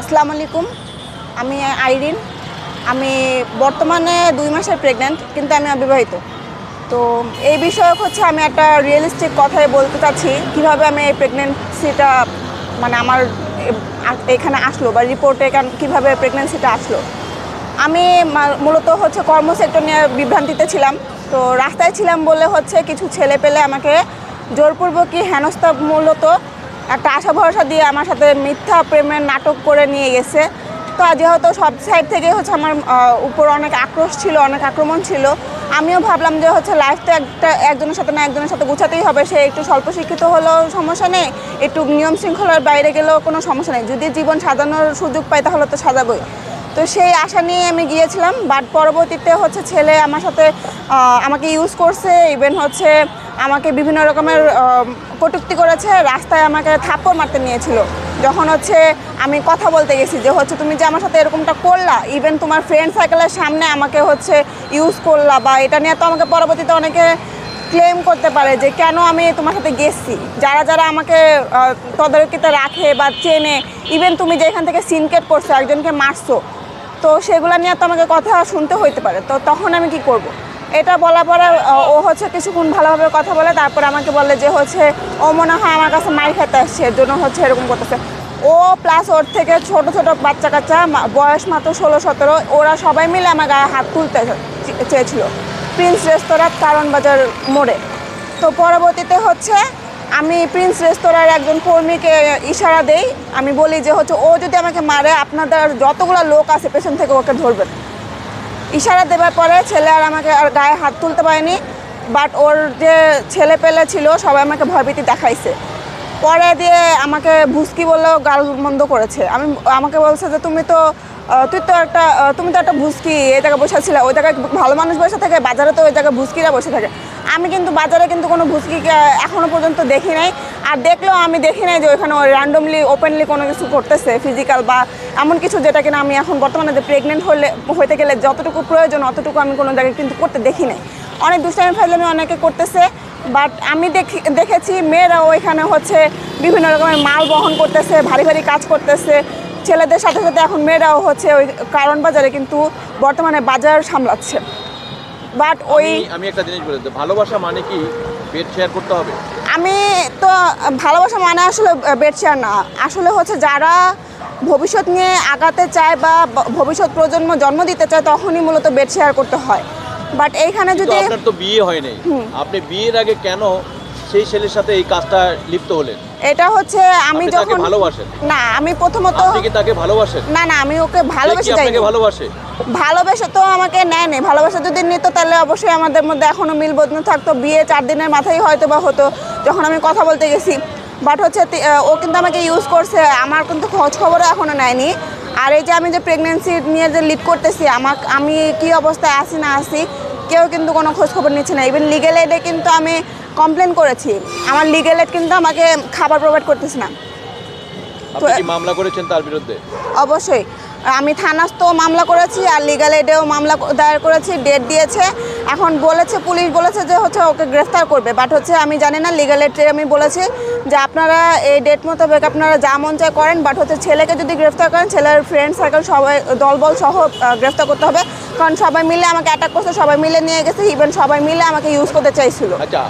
আসসালামু আলাইকুম। আমি আইরিন। আমি বর্তমানে দুই মাসের প্রেগন্যান্ট কিন্তু আমি অবিবাহিত। তো এই বিষয়ক হচ্ছে আমি একটা রিয়েলিস্টিক কথাই বলতে চাচ্ছি, কীভাবে আমি এই প্রেগনেন্সিটা মানে আমার এখানে আসলো বা রিপোর্টে কীভাবে প্রেগনেন্সিটা আসলো। আমি মূলত হচ্ছে কর্মসেক্টর নিয়ে বিভ্রান্তিতে ছিলাম। তো রাস্তায় ছিলাম বলে হচ্ছে কিছু ছেলে পেলে আমাকে জোরপূর্বকই হেনস্থা মূলত একটা আশা ভরসা দিয়ে আমার সাথে মিথ্যা প্রেমের নাটক করে নিয়ে গেছে। তো যেহেতু সব সাইড থেকে হচ্ছে আমার উপর অনেক আক্রোশ ছিল, অনেক আক্রমণ ছিল, আমিও ভাবলাম যে হচ্ছে লাইফ তো একটা একজনের সাথে না একজনের সাথে গুছাতেই হবে, সে একটু স্বল্প শিক্ষিত হলেও সমস্যা নেই, একটু নিয়ম শৃঙ্খলার বাইরে গেলেও কোনো সমস্যা নেই। যদি জীবন সাজানোর সুযোগ পাই তাহলে তো সাজাবই। তো সেই আশা নিয়ে আমি গিয়েছিলাম বাট পরবর্তীতে হচ্ছে ছেলে আমার সাথে আমাকে ইউজ করছে ইভেন হচ্ছে আমাকে বিভিন্ন রকমের কটূক্তি করেছে, রাস্তায় আমাকে থাপ্পড় মারতে নিয়েছিল। যখন হচ্ছে আমি কথা বলতে গেছি যে, হচ্ছে তুমি যে আমার সাথে এরকমটা করলা ইভেন তোমার ফ্রেন্ড সার্কেলের সামনে আমাকে হচ্ছে ইউজ করলা বা এটা নিয়ে তো আমাকে পরবর্তীতে অনেকে ক্লেম করতে পারে যে, কেন আমি তোমার সাথে গেছি? যারা যারা আমাকে তদারকিতে রাখে বা চেনে ইভেন তুমি যে এখান থেকে সিনকেট করছ, একজনকে মারছো, তো সেগুলো নিয়ে তো আমাকে কথা শুনতে হইতে পারে। তো তখন আমি কি করব। এটা বলার পরে ও হচ্ছে কিছুক্ষণ ভালোভাবে কথা বলে, তারপর আমাকে বলে যে হচ্ছে, ও মনে হয় আমার কাছে মার খেতে আসছে, এর জন্য হচ্ছে এরকম করতেছে। ও প্লাস ওর থেকে ছোট ছোট বাচ্চা কাচ্চা বয়স মাত্র ষোলো, সতেরো, ওরা সবাই মিলে আমার গায়ে হাত তুলতে চেয়েছিল। প্রিন্স রেস্তোরাঁ কারণ বাজার মোড়ে। তো পরবর্তীতে হচ্ছে, আমি প্রিন্স রেস্তোরাঁর একজন কর্মীকে ইশারা দেই। আমি বলি যে হচ্ছে, ও যদি আমাকে মারে, আপনাদের যতগুলো লোক আছে, পেছন থেকে ওকে ধরবেন। ইশারা দেওয়ার পরে ছেলে আর আমাকে আর গায়ে হাত তুলতে পারেনি বাট ওর যে ছেলে পেলে ছিল, সবাই আমাকে ভয়ভীতি দেখাইছে। পরে দিয়ে আমাকে ভুসকি বললেও গাল মন্দ করেছে। আমি, আমাকে বলছে যে, তুমি তো তুই তো একটা তুমি তো একটা ভুসকি, এই জায়গায় বসে ছিল, ওই জায়গায় ভালো মানুষ বসে থাকে, বাজারে তো ওই জায়গায় ভুসকিরা বসে থাকে। আমি কিন্তু বাজারে কিন্তু কোনো ভুসকিকে এখনও পর্যন্ত দেখি নাই। আর দেখলেও আমি দেখি নাই যে ওইখানে র্যান্ডমলি ওপেনলি কোনো কিছু করতেছে ফিজিক্যাল বা এমন কিছু যেটা কিনা আমি এখন বর্তমানে যে প্রেগনেন্ট হলে, হইতে গেলে যতটুকু প্রয়োজন, অতটুকু আমি কোনো জায়গায় কিন্তু করতে দেখি নাই। অনেক দুষ্টামি ফাইজলামি অনেকে করতেছে বাট আমি দেখি, দেখেছি মেয়েরাও এখানে হচ্ছে বিভিন্ন রকমের মাল বহন করতেছে, ভারী ভারী কাজ করতেছে। ছেলেদের সাথে সাথে এখন মেয়েরাও হচ্ছে ওই কারণ বাজারে কিন্তু বর্তমানে বাজার সামলাচ্ছে। বাট ওই আমি একটা জিনিস বলে ভালোবাসা মানে কি? পেট শেয়ার করতে হবে। আমি তো ভালোবাসা মানে আসলে বেড শেয়ার না। আসলে হচ্ছে যারা ভবিষ্যৎ নিয়ে আগাতে চায় বা ভবিষ্যৎ প্রজন্ম জন্ম দিতে চায় তখনই মূলত বেড শেয়ার করতে হয়। বাট এইখানে যদি আপনার তো বিয়ে হয় নাই। আপনি বিয়ের আগে কেন সেই ছেলের সাথে এই কাজটা লিপ্ত হলেন? এটা হচ্ছে আমি যখন ভালোবাসেন? না আমি প্রথমত আপনি কি তাকে ভালোবাসেন? না না আমি ওকে ভালোবেসে যাই আপনাকে ভালোবাসে? ভালোবেসে তো আমাকে নেয় নেই ভালোবাসা যদি নিত তাহলে অবশ্যই আমাদের মধ্যে এখনও মিল বদলে থাকতো। বিয়ে চার দিনের মাথায় হয়তো বা হতো যখন আমি কথা বলতে গেছি। বাট হচ্ছে ও কিন্তু আমাকে ইউজ করছে আমার কিন্তু খোঁজ খবরও এখনও নেয়নি। আর এই যে আমি যে প্রেগনেন্সি নিয়ে যে লিড করতেছি আমাক আমি কি অবস্থায় আছি না আসি কেউ কিন্তু কোনো খোঁজ খবর নিচ্ছে না। ইভেন লিগেল এডে কিন্তু আমি কমপ্লেন করেছি। আমার লিগেল এড কিন্তু আমাকে খাবার প্রোভাইড করতেছে না। মামলা করেছেন তার বিরুদ্ধে? অবশ্যই। আমি থানাস্থ মামলা করেছি আর লিগাল এডেও মামলা দায়ের করেছি ডেট দিয়েছে। এখন বলেছে, পুলিশ বলেছে যে হচ্ছে ওকে গ্রেফতার করবে। বাট হচ্ছে আমি জানি না লিগাল এডে আমি বলেছি যে আপনারা এই ডেট মোতাবেক আপনারা যা মন চায় করেন। বাট হচ্ছে ছেলেকে যদি গ্রেফতার করেন, ছেলের ফ্রেন্ড সার্কেল সবাই, দলবল সহ গ্রেফতার করতে হবে। কারণ সবাই মিলে আমাকে অ্যাটাক করছে, সবাই মিলে নিয়ে গেছে। ইভেন সবাই মিলে আমাকে ইউজ করতে চাইছিল। আচ্ছা।